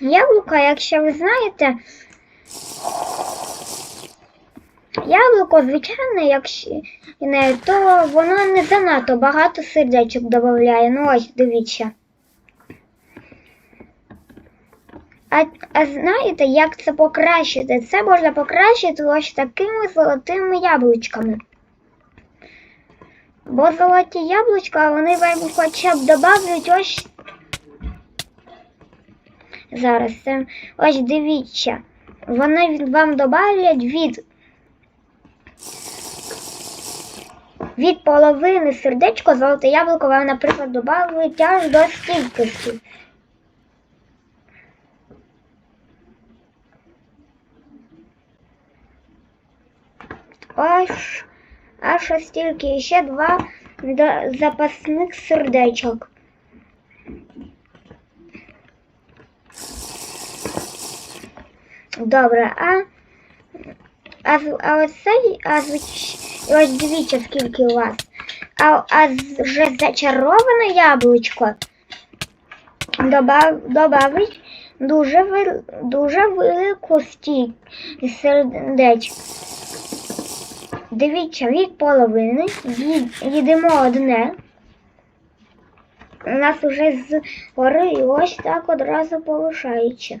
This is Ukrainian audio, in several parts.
Яблуко, якщо ви знаєте, яблуко, звичайне, якщо то воно не занадто багато сердечок додає. Ну ось, дивіться. А, а знаєте, як це покращити? Це можна покращити ось такими золотими яблучками. Бо золоті яблучка, вони вам хоча б додають ось. Зараз це ось дивіться. Вони вам додають від. Від половини сердечко золоте яблуко вам, наприклад, додають аж до стількості. Аж, аж стільки. І ще два запасних сердечок. Добре, а, а, а ось цей, а звич, ось дивіться, скільки у вас. А, а вже зачароване яблучко добав, добавить дуже, дуже велику стій сердечко. Дивіться, від половини їдемо одне. У нас уже з гори і ось так одразу полишається.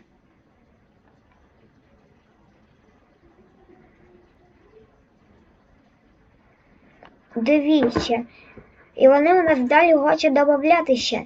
Дивіться. І вони у нас далі хочуть додати ще.